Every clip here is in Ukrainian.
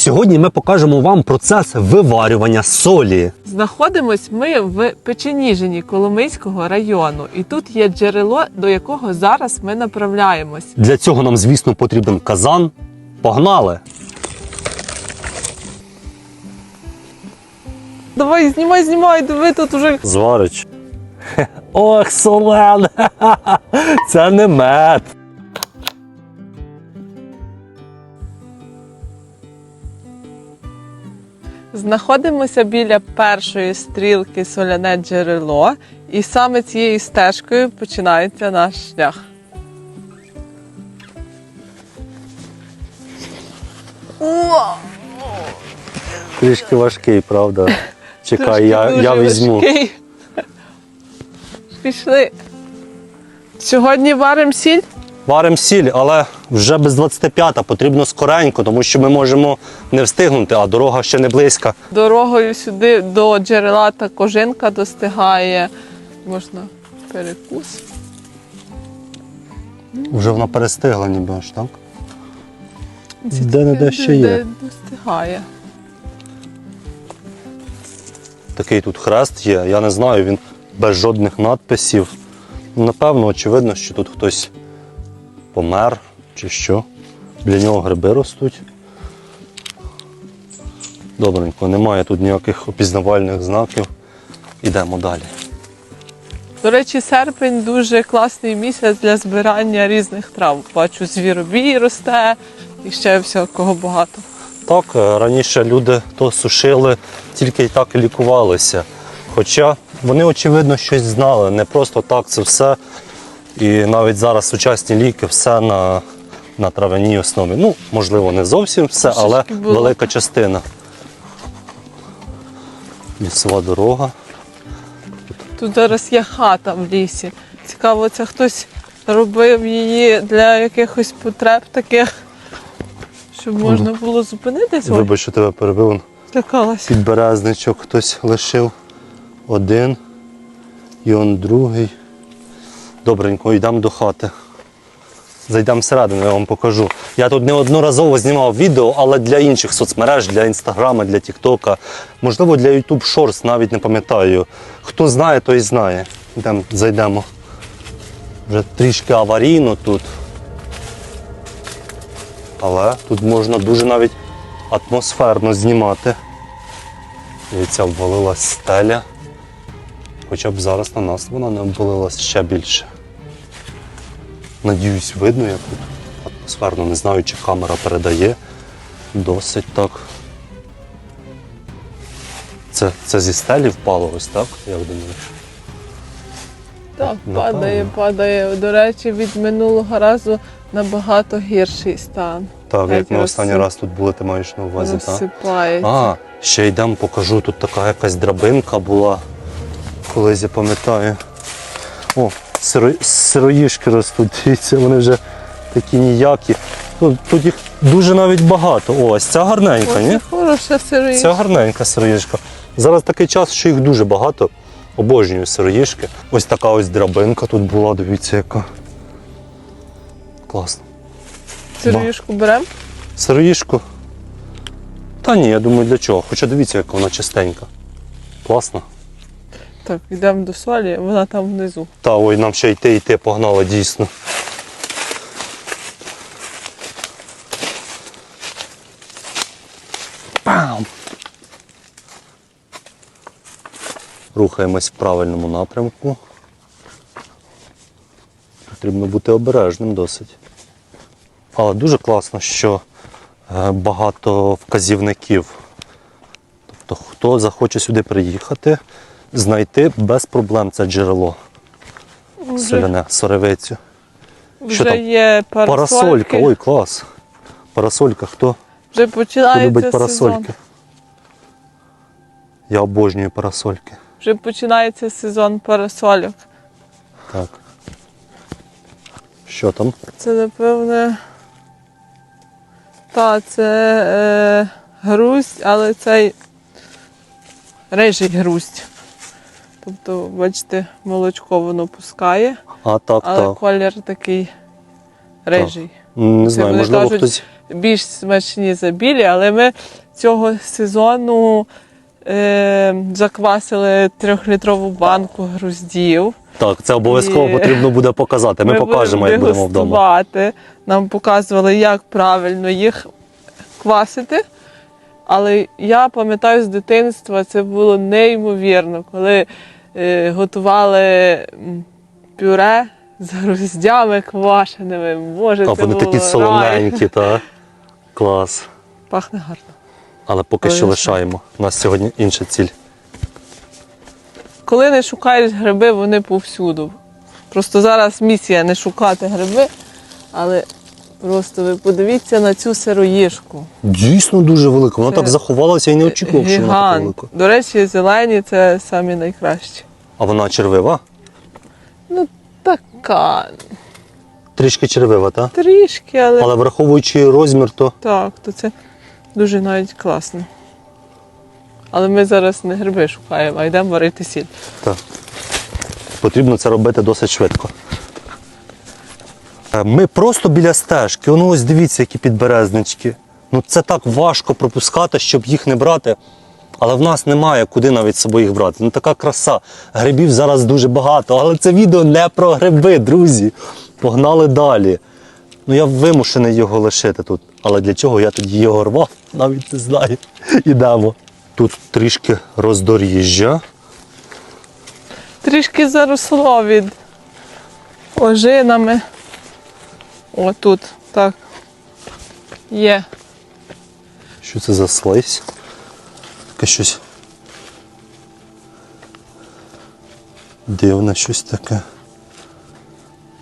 Сьогодні ми покажемо вам процес виварювання солі. Знаходимось ми в Печеніжині Коломийського району, і тут є джерело, до якого зараз ми направляємось. Для цього нам, звісно, потрібен казан. Погнали! Давай, знімай, знімай, диви тут уже. Зварич. Ох, солене! Це не мед. Знаходимося біля першої стрілки соляне джерело, і саме цією стежкою починається наш шлях. О! Трішки важкий, правда. Чекай, я, я візьму. важкий. Пішли. Сьогодні варимо сіль. Варимо сіль, але вже без 25 потрібно скоренько, тому що ми можемо не встигнути, а дорога ще не близька. Дорогою сюди до джерела та кожинка достигає. Можна перекус. Вже вона перестигла, ніби аж так. Де-не-де ще є. де Достигає. Такий тут хрест є. Я не знаю, він без жодних надписів. Напевно, очевидно, що тут хтось помер чи що. Біля нього гриби ростуть. Добренько, немає тут ніяких опізнавальних знаків. Ідемо далі. До речі, серпень дуже класний місяць для збирання різних трав. Бачу, звіробій росте і ще всякого багато. Так, е, раніше люди то сушили, тільки і так і лікувалися. Хоча вони, очевидно, щось знали. Не просто так це все. І навіть зараз сучасні ліки все на, на травяній основі. Ну, можливо, не зовсім все, але було. велика частина. Лісова дорога. Тут зараз є хата в лісі. Цікаво, це хтось робив її для якихось потреб таких, щоб можна було зупинитися. Ой, Вибач, що тебе перебив. Злякалася. Підберезничок хтось лишив один і он другий. Добренько, йдемо до хати. Зайдемо всередину, я вам покажу. Я тут неодноразово знімав відео, але для інших соцмереж, для інстаграма, для Тіктока. Можливо, для YouTube Shorts, навіть не пам'ятаю. Хто знає, той знає. Йдемо, зайдемо. Вже трішки аварійно тут. Але тут можна дуже навіть атмосферно знімати. Дивіться, обвалилась стеля. Хоча б зараз на нас вона не обвалилась ще більше. Надіюсь, видно, як тут атмосферно. Не знаю, чи камера передає. Досить так. Це, це зі стелі впало ось так, як думаєш? Так, Напевно. падає, падає. До речі, від минулого разу набагато гірший стан. Так, як Так, ми останній раз тут були, ти маєш на увазі, так? Розсипається. А, ще йдемо, покажу. Тут така якась драбинка була. Колись я пам'ятаю. О, сиро... сироїшки ростуть. Дивіться, вони вже такі ніякі. Ну, тут їх дуже навіть багато. О, ось ця гарненька, Ось ні? хороша сироїшка. Ця гарненька сироїшка. Зараз такий час, що їх дуже багато. Обожнюю сироїшки. Ось така ось драбинка тут була, дивіться, яка. Класно. Сироїшку беремо. Сироїшку? Та ні, я думаю, для чого. Хоча дивіться, яка вона чистенька. Класно. Так, йдемо до солі, вона там внизу. Та ой, нам ще йти, йти, погнали, дійсно. Пам! Рухаємось в правильному напрямку. Потрібно бути обережним досить. Але дуже класно, що е, багато вказівників. Тобто, хто захоче сюди приїхати, знайти без проблем це джерело Вже, соляне, соревицю. вже там? є парасольки. Парасолька, ой, клас. Парасолька, хто, Вже хто починається любить сезон. парасольки? Я обожнюю парасольки. Вже починається сезон парасольок. Так. Що там? Це напевне. Та, це е, грусть, але цей рижий грусть. Тобто, бачите, молочко воно пускає, А, так, але так. колір такий рижий. Не Це знаю, вони можливо, кажуть, хтось більш смачні за білі, але ми цього сезону е, заквасили трьохлітрову банку груздів. Так, це обов'язково І- потрібно буде показати. Ми, покажемо, як будемо вдома. Нам показували, як правильно їх квасити. Але я пам'ятаю з дитинства, це було неймовірно, коли готували пюре з груздями квашеними. Боже, А це вони було такі рай. солоненькі, так? Клас. Пахне гарно. Але поки Але що лишаємо. У нас сьогодні інша ціль. Коли не шукаєш гриби, вони повсюду. Просто зараз місія не шукати гриби, але просто ви подивіться на цю сироїшку. Дійсно дуже велика. Вона Це так заховалася і не очікував, що вона така велика. До речі, зелені це самі найкращі. А вона червива? Ну, така. Трішки червива, так? Трішки, але, Але враховуючи розмір, то так, то це дуже навіть класно. Але ми зараз не гриби шукаємо, а йдемо варити сіль. так. потрібно це робити досить швидко. Е, Ми просто біля стежки. Воно ось дивіться, які підберезнички. Ну це так важко пропускати, щоб їх не брати. Але в нас немає куди навіть з собою їх брати. Ну така краса. Грибів зараз дуже багато, але це відео не про гриби, друзі. Погнали далі. Ну я вимушений його лишити тут. Але для чого я тоді його рвав, навіть не знаю. Ідемо. Тут трішки роздоріжжя. Трішки заросло від ожинами. О, тут, так. Є. Що це за слизь? Таке щось. Дивне щось таке.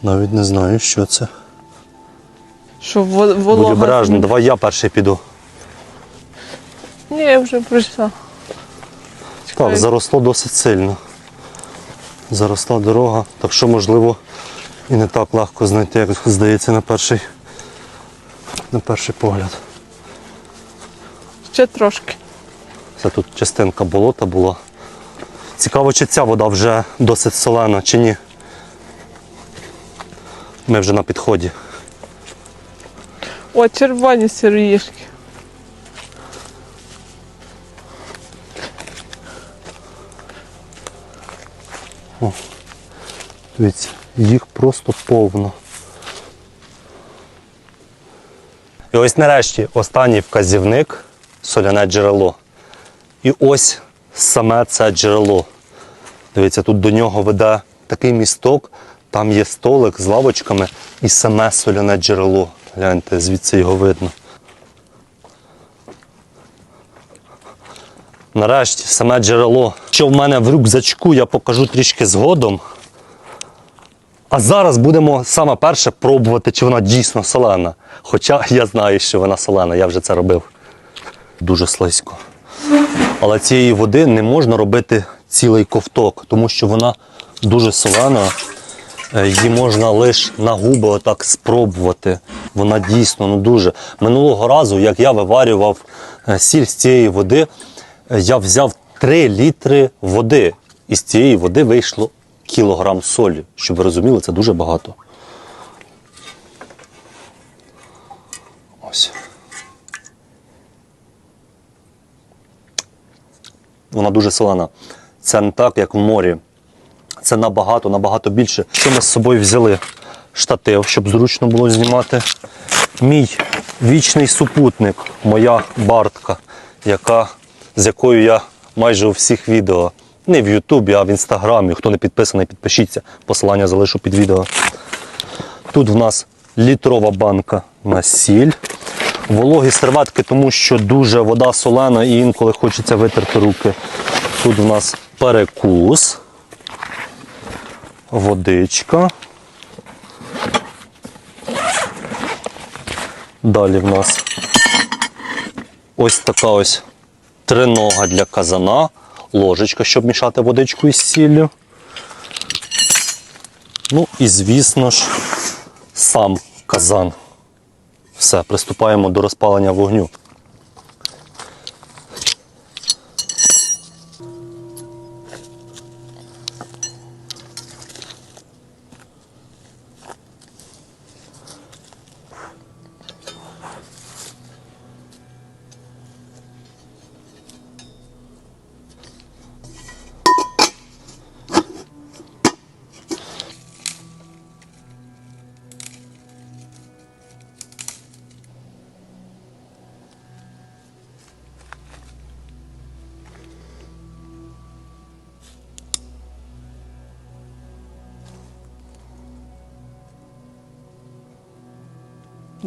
Навіть не знаю, що це. Що во- Будь волога. обережно, давай я перший піду. Ні, я вже прийшла. Так, заросло досить сильно. Заросла дорога, так що можливо і не так легко знайти, як здається на перший, на перший погляд. Ще трошки. Це тут частинка болота була. Цікаво, чи ця вода вже досить солена, чи ні. Ми вже на підході. О, червоні сироїшки. Дивіться, їх просто повно. І ось нарешті останній вказівник соляне джерело. І ось саме це джерело. Дивіться, тут до нього веде такий місток, там є столик з лавочками і саме соляне джерело. Гляньте, звідси його видно. Нарешті саме джерело. Що в мене в рюкзачку, я покажу трішки згодом. А зараз будемо саме перше пробувати, чи вона дійсно солена. Хоча я знаю, що вона солена, я вже це робив. Дуже слизько. Але цієї води не можна робити цілий ковток, тому що вона дуже солена. Е, Її можна лише на губи отак спробувати. Вона дійсно ну дуже. Минулого разу, як я виварював е, сіль з цієї води, е, я взяв 3 літри води. І з цієї води вийшло кілограм солі. Щоб ви розуміли, це дуже багато. Ось. Вона дуже солена. Це не так, як в морі. Це набагато, набагато більше. Що ми з собою взяли? Штатив, щоб зручно було знімати. Мій вічний супутник, моя бартка, яка, з якою я майже у всіх відео. Не в Ютубі, а в Інстаграмі. Хто не підписаний, підпишіться. Посилання залишу під відео. Тут в нас літрова банка на сіль. Вологі серветки, тому що дуже вода солена і інколи хочеться витерти руки. Тут в нас перекус, водичка. Далі в нас ось така ось тринога для казана, ложечка, щоб мішати водичку із сіллю. Ну і, звісно ж, сам казан. Все, приступаємо до розпалення вогню.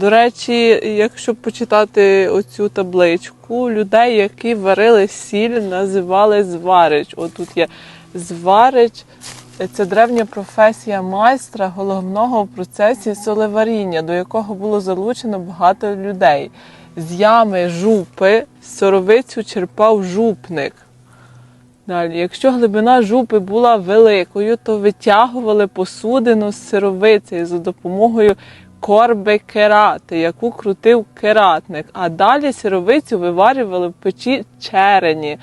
До речі, якщо почитати оцю табличку, людей, які варили сіль, називали зварич. Отут є зварич. Це древня професія майстра головного в процесі солеваріння, до якого було залучено багато людей. З ями жупи соровицю черпав жупник. Далі, якщо глибина жупи була великою, то витягували посудину з сировицею за допомогою корби керати, яку крутив кератник. А далі сировицю виварювали в печі черені,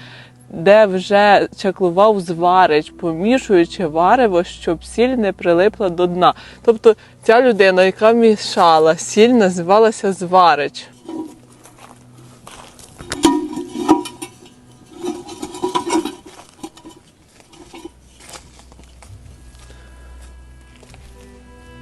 де вже чаклував зварич, помішуючи варево, щоб сіль не прилипла до дна. Тобто ця людина, яка мішала сіль, називалася зварич.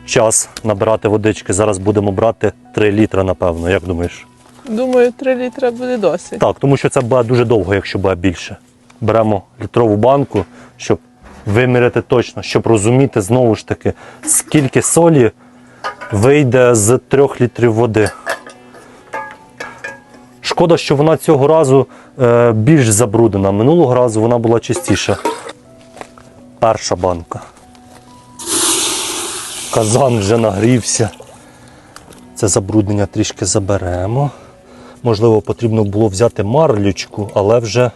Час набирати водички. Зараз будемо брати 3 літра, напевно. Як думаєш? Думаю, 3 літра буде досить. Так, тому що це буде дуже довго, якщо буде більше. Беремо літрову банку, щоб виміряти точно, щоб розуміти знову ж таки, скільки солі вийде з 3 літрів води. Шкода, що вона цього разу е, більш забруднена. Минулого разу вона була чистіша. Перша банка. Казан вже нагрівся. Це забруднення трішки заберемо. Можливо, потрібно було взяти марлючку, але вже,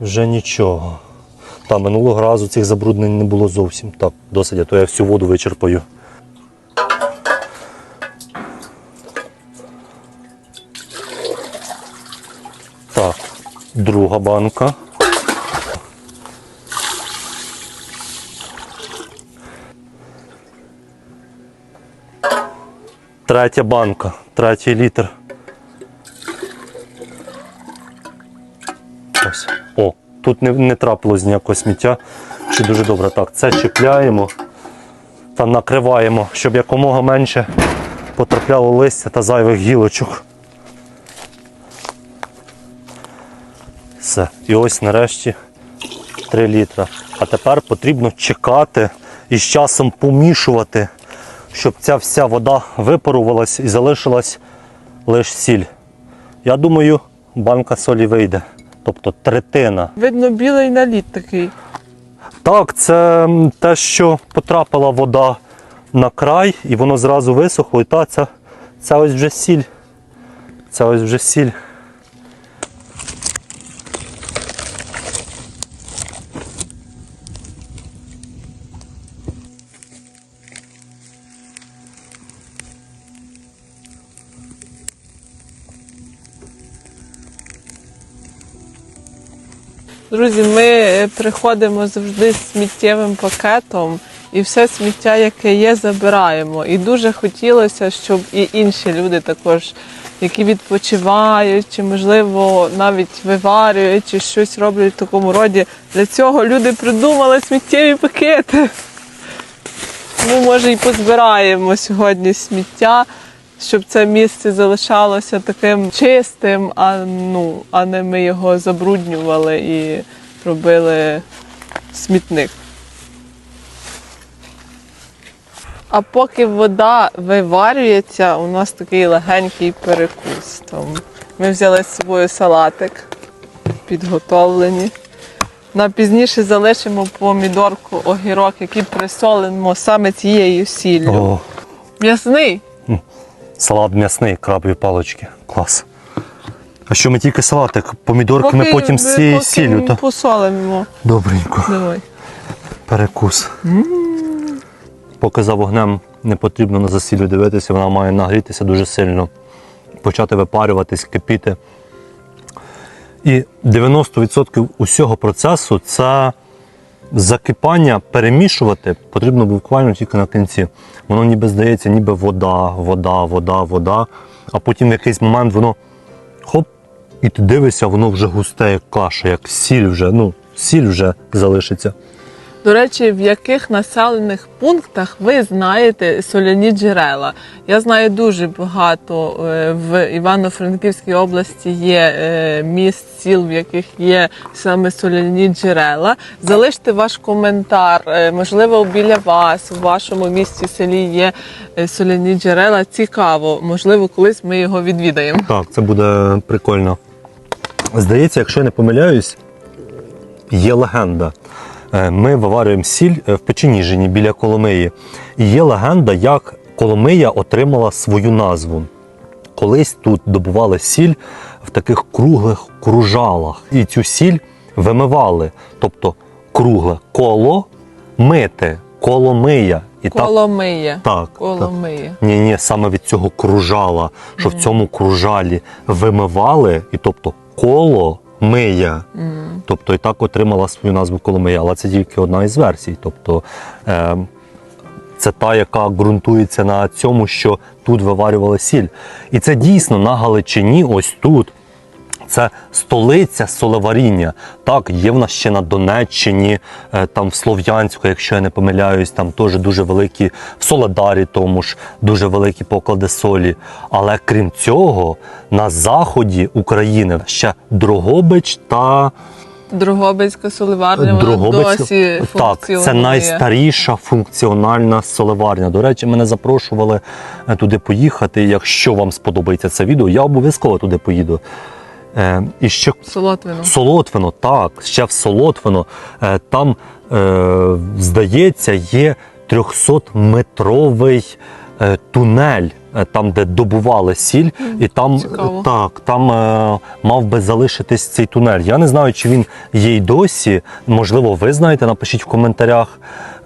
вже нічого. Та минулого разу цих забруднень не було зовсім. Так, досить, а то я всю воду вичерпаю. Так, друга банка. Третя банка, третій літр. Ось. О, тут не, не трапилось ніякого сміття. Чи дуже добре. Так, це чіпляємо та накриваємо, щоб якомога менше потрапляло листя та зайвих гілочок. Все. І ось нарешті 3 літра. А тепер потрібно чекати і з часом помішувати, щоб ця вся вода випарувалась і залишилась лише сіль. Я думаю, банка солі вийде. Тобто третина. Видно, білий наліт такий. Так, це те, що потрапила вода на край, і воно зразу висохло. І та це, це ось вже сіль. Це ось вже сіль. Друзі, ми е, приходимо завжди з сміттєвим пакетом і все сміття, яке є, забираємо. І дуже хотілося, щоб і інші люди також, які відпочивають, чи можливо навіть виварюють, чи щось роблять в такому роді. Для цього люди придумали сміттєві пакети. Ми, може, і позбираємо сьогодні сміття, щоб це місце залишалося таким чистим, а, ну, а не ми його забруднювали і робили смітник. А поки вода виварюється, у нас такий легенький перекус. Там ми взяли з собою салатик, підготовлені. На пізніше залишимо помідорку, огірок, який присолимо саме цією сіллю. М'ясний. Салат м'ясний, крабові палички. Клас. А що ми тільки салатик, помідорки ми потім з цією поки сіллю. Та? посолимо. Добренько. Давай. Перекус. Поки за вогнем не потрібно на засіллю дивитися, вона має нагрітися дуже сильно, почати випарюватись, кипіти. І 90% усього процесу це закипання перемішувати потрібно буквально тільки на кінці. Воно ніби здається, ніби вода, вода, вода, вода. А потім в якийсь момент воно хоп, і ти дивишся, воно вже густе, як каша, як сіль вже, ну, сіль вже залишиться. До речі, в яких населених пунктах ви знаєте соляні джерела? Я знаю дуже багато е, в Івано-Франківській області є е, міст, сіл, в яких є саме соляні джерела. Залиште ваш коментар. Е, Можливо, біля вас, у вашому місті селі є соляні джерела. Цікаво, можливо, колись ми його відвідаємо. Так, це буде прикольно. Здається, якщо я не помиляюсь, є легенда. Е, Ми виварюємо сіль е, в Печеніжині біля Коломиї. І є легенда, як Коломия отримала свою назву. Колись тут добували сіль в таких круглих кружалах. І цю сіль вимивали. Тобто кругле коло мити, коломия. І так, Коломиє. так. Ні, ні, саме від цього кружала, що в цьому кружалі вимивали, і тобто коло мия. Тобто і так отримала свою назву Коломия. Але це тільки одна із версій. Тобто е, це та, яка ґрунтується на цьому, що тут виварювали сіль. І це дійсно на Галичині, ось тут. Це столиця солеваріння. Так, є в нас ще на Донеччині, е, там в Слов'янську, якщо я не помиляюсь, там теж дуже великі, в Соледарі тому ж дуже великі поклади солі. Але крім цього, на заході України ще Дрогобич та Другобицька соливарня, вона Дрогобицька- досі Так, це найстаріша функціональна солеварня. До речі, мене запрошували е, туди поїхати. Якщо вам сподобається це відео, я обов'язково туди поїду. Е, і ще Солотвино. Солотвино, так, ще в Солотвино. Е, Там, е, здається, є 300-метровий е, тунель, там, де добували сіль, і там, Цікаво. так, там е, мав би залишитись цей тунель. Я не знаю, чи він є й досі. Можливо, ви знаєте, напишіть в коментарях.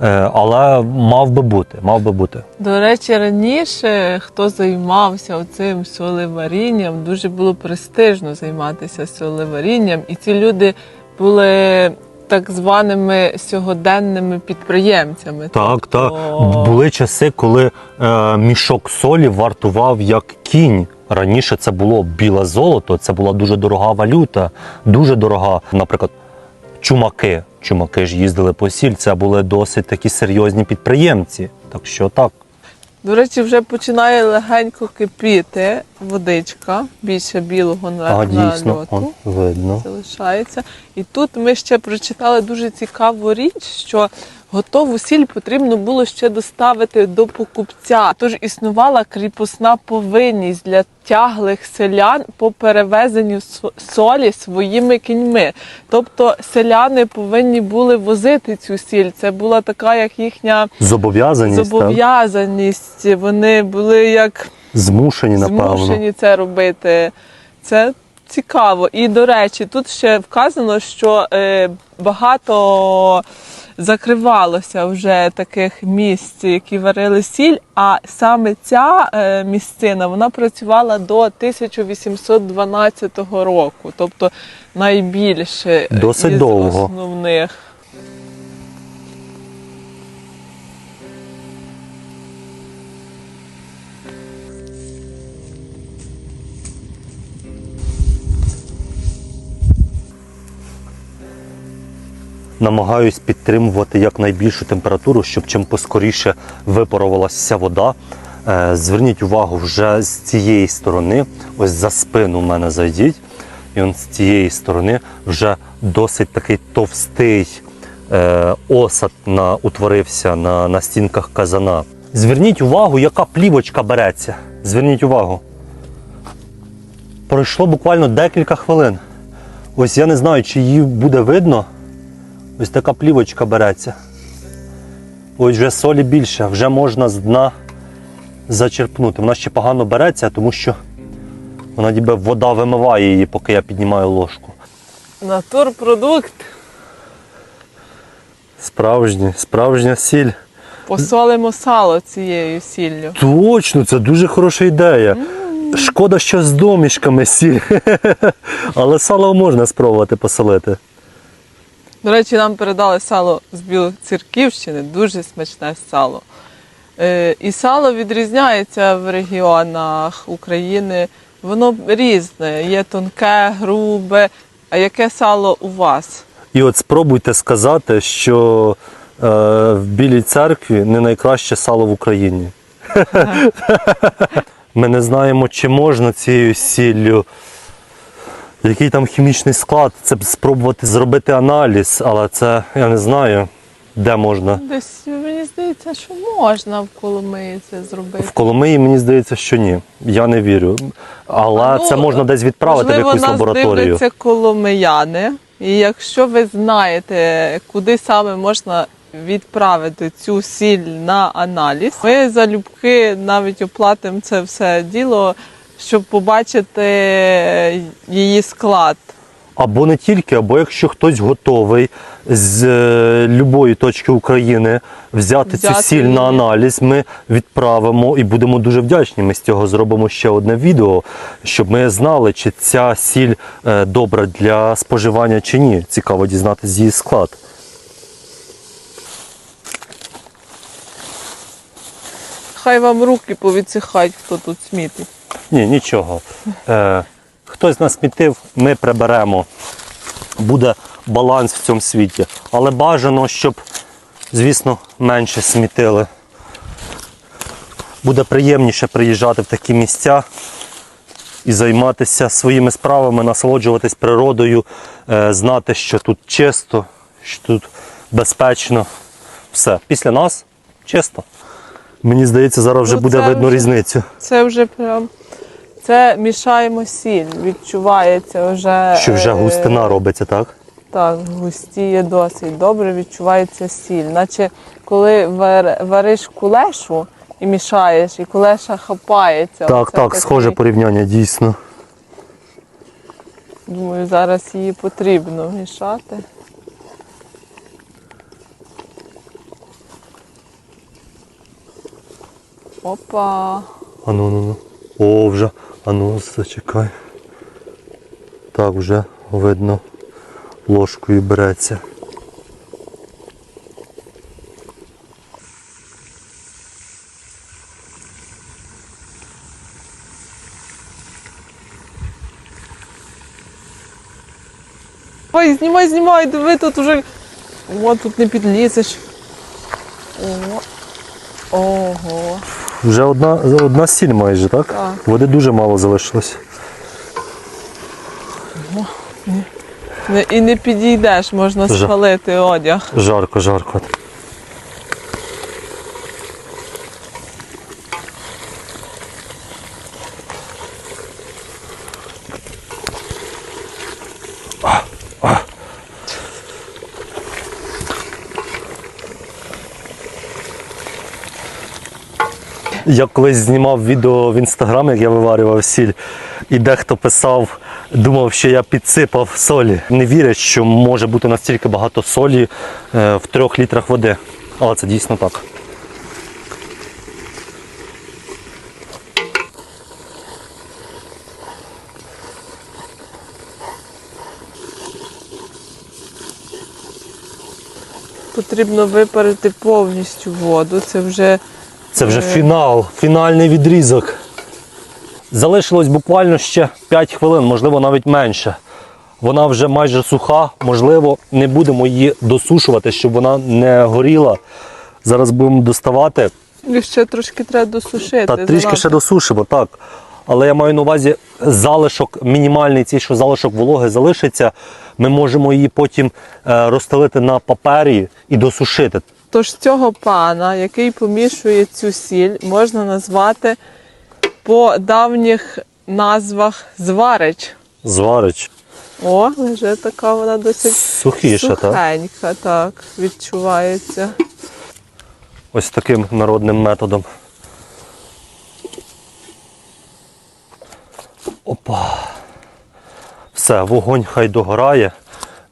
Е, але мав би бути, мав би бути. До речі, раніше хто займався цим соливарінням, дуже було престижно займатися соливарінням, і ці люди були так званими сьогоденними підприємцями. Так, так. Тобто- Були часи, коли е, мішок солі вартував як кінь. Раніше це було біле золото, це була дуже дорога валюта, дуже дорога. Наприклад, чумаки. Чумаки ж їздили по сіль, це були досить такі серйозні підприємці. Так що так. До речі, вже починає легенько кипіти водичка, більше білого на, А дійсно, он, видно. залишається. І тут ми ще прочитали дуже цікаву річ, що готову сіль потрібно було ще доставити до покупця. Тож існувала кріпосна повинність для тяглих селян по перевезенню солі своїми кіньми. Тобто селяни повинні були возити цю сіль. Це була така, як їхня Зобов'язаність зобов'язаність. Вони були як змушені, напевно. змушені це робити. Це цікаво. І до речі, тут ще вказано, що е, багато закривалося вже таких місць, які варили сіль. А саме ця е, місцина вона працювала до 1812 року, тобто найбільше Досить із довго. основних. Намагаюсь підтримувати якнайбільшу температуру, щоб чим поскоріше випарувалася вода. Е, Зверніть увагу вже з цієї сторони, ось за спину в мене зайдіть, і он з цієї сторони вже досить такий товстий е, осад на, утворився на, на стінках казана. Зверніть увагу, яка плівочка береться. Зверніть увагу. Пройшло буквально декілька хвилин. Ось я не знаю, чи її буде видно. Ось така плівочка береться. Ось вже солі більше, вже можна з дна зачерпнути. Вона ще погано береться, тому що вона ніби вода вимиває її, поки я піднімаю ложку. Натурпродукт. Справжня, справжня сіль. Посолимо сало цією сіллю. Точно, це дуже хороша ідея. Шкода, що з домішками сіль. Але сало можна спробувати посолити. До речі, нам передали сало з Білоцерківщини, дуже смачне сало. Е, І сало відрізняється в регіонах України. Воно різне, є тонке, грубе. А яке сало у вас? І от спробуйте сказати, що в Білій церкві не найкраще сало в Україні. Ми не знаємо, чи можна цією сіллю, який там хімічний склад. Це б спробувати зробити аналіз, але це я не знаю, де можна. Десь мені здається, що можна в Коломиї це зробити. В Коломиї мені здається, що ні. Я не вірю. Але Ну, це можна десь відправити в якусь нас лабораторію. дивляться коломияни. І якщо ви знаєте, куди саме можна відправити цю сіль на аналіз, ми залюбки навіть оплатимо це все діло, щоб побачити її склад. Або не тільки, або якщо хтось готовий з е, любої точки України взяти, Взяти цю сіль на аналіз, ми відправимо і будемо дуже вдячні. Ми з цього зробимо ще одне відео, щоб ми знали, чи ця сіль е, добра для споживання чи ні. Цікаво дізнатися її склад. Хай вам руки повідсихають, хто тут смітить. Ні, нічого. Е, хтось насмітив, ми приберемо. Буде баланс в цьому світі. Але бажано, щоб, звісно, менше смітили. Буде приємніше приїжджати в такі місця і займатися своїми справами, насолоджуватись природою, е, знати, що тут чисто, що тут безпечно. Все. Після нас чисто. Мені здається, зараз вже Ну, буде видно вже- різницю. Це вже прям. Це мішаємо сіль, відчувається вже. Що вже е, густина робиться, так? Так, густіє досить добре, відчувається сіль. Наче коли вар- вариш кулешу і мішаєш, і кулеша хапається. Так, Оце так, такий- схоже порівняння, дійсно. Думаю, зараз її потрібно мішати. Опа. Ану, ну, ну. О, вже. Ану, зачекай. Так, вже видно. Ложкою береться. Ой, знімай, знімай, диви, тут уже. О, тут не підлізеш. О. Ого. Вже одна, одна стіль майже, так? Так. Води дуже мало залишилось. І не підійдеш, можна Жа- спалити одяг. Жарко, жарко. Я колись знімав відео в інстаграм, як я виварював сіль, і дехто писав, думав, що я підсипав солі. Не вірять, що може бути настільки багато солі е, в трьох літрах води. Але це дійсно так. Потрібно випарити повністю воду. Це вже Це вже фінал, фінальний відрізок. Залишилось буквально ще 5 хвилин, можливо, навіть менше. Вона вже майже суха, можливо, не будемо її досушувати, щоб вона не горіла. Зараз будемо доставати. і ще трошки треба досушити. Та трішки занадто. ще досушимо, так. Але я маю на увазі залишок, мінімальний цей, що залишок вологи залишиться. Ми можемо її потім е, розстелити на папері і досушити. Тож цього пана, який помішує цю сіль, можна назвати по давніх назвах зварич. Зварич. О, вже така вона досить Сухіше, так? сухенька, так, відчувається. Ось таким народним методом. Опа. Все, вогонь хай догорає.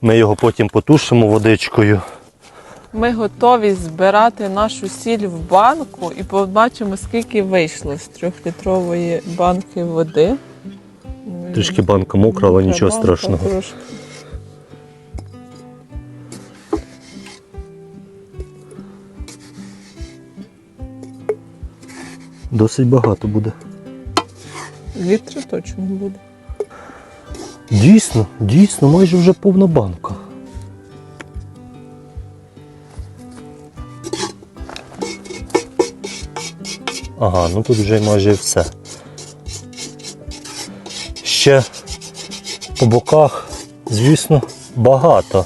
Ми його потім потушимо водичкою. Ми готові збирати нашу сіль в банку і побачимо, скільки вийшло з трьохлітрової банки води. Трішки банка мокра, але нічого Банка страшного. трошки. Досить багато буде. Літра точно буде. Дійсно, дійсно, майже вже повна банка. Ага, ну тут вже майже все. Ще по боках, звісно, багато.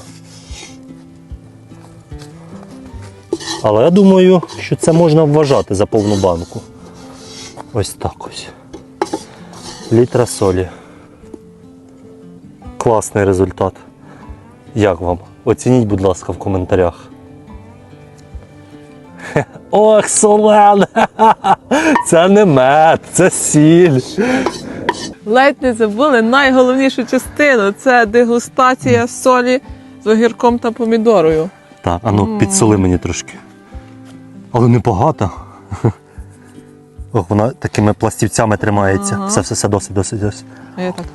Але я думаю, що це можна вважати за повну банку. Ось так ось. Літра солі. Класний результат. Як вам? Оцініть, будь ласка, в коментарях. Ох, солен! Це не мед, це сіль. Ледь не забули найголовнішу частину це дегустація солі з огірком та помідорою. Так, а ну підсоли мені трошки. Але не багато. Ох, вона такими пластівцями тримається. Ага. Все, все, все, досить, досить, досить. А я так.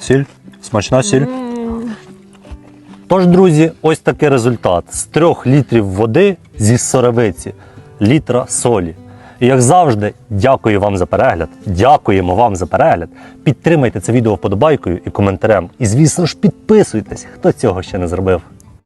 Сіль? Смачна сіль? Тож, друзі, ось такий результат. З трьох літрів води зі соровиці, літра солі. І як завжди, дякую вам за перегляд. Дякуємо вам за перегляд. Підтримайте це відео вподобайкою і коментарем. І, звісно ж, підписуйтесь, хто цього ще не зробив.